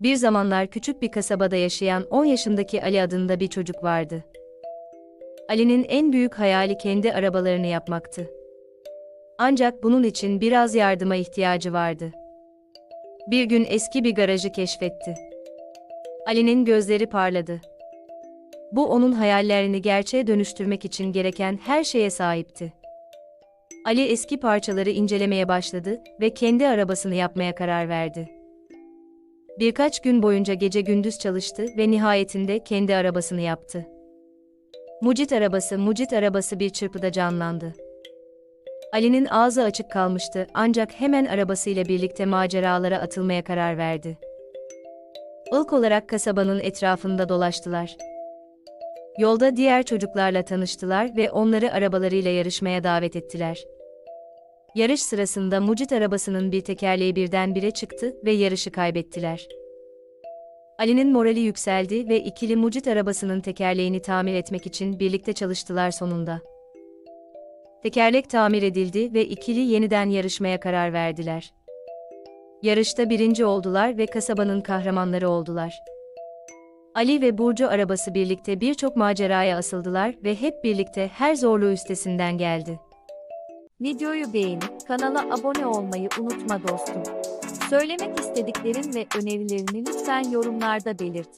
Bir zamanlar küçük bir kasabada yaşayan 10 yaşındaki Ali adında bir çocuk vardı. Ali'nin en büyük hayali kendi arabalarını yapmaktı. Ancak bunun için biraz yardıma ihtiyacı vardı. Bir gün eski bir garajı keşfetti. Ali'nin gözleri parladı. Bu onun hayallerini gerçeğe dönüştürmek için gereken her şeye sahipti. Ali eski parçaları incelemeye başladı ve kendi arabasını yapmaya karar verdi. Birkaç gün boyunca gece gündüz çalıştı ve nihayetinde kendi arabasını yaptı. Mucit arabası, mucit arabası bir çırpıda canlandı. Ali'nin ağzı açık kalmıştı ancak hemen arabasıyla birlikte maceralara atılmaya karar verdi. İlk olarak kasabanın etrafında dolaştılar. Yolda diğer çocuklarla tanıştılar ve onları arabalarıyla yarışmaya davet ettiler. Yarış sırasında Mucit arabasının bir tekerleği birdenbire çıktı ve yarışı kaybettiler. Ali'nin morali yükseldi ve ikili Mucit arabasının tekerleğini tamir etmek için birlikte çalıştılar sonunda. Tekerlek tamir edildi ve ikili yeniden yarışmaya karar verdiler. Yarışta birinci oldular ve kasabanın kahramanları oldular. Ali ve Burcu arabası birlikte birçok maceraya asıldılar ve hep birlikte her zorluğu üstesinden geldi. Videoyu beğenip kanala abone olmayı unutma dostum. Söylemek istediklerin ve önerilerini lütfen yorumlarda belirt.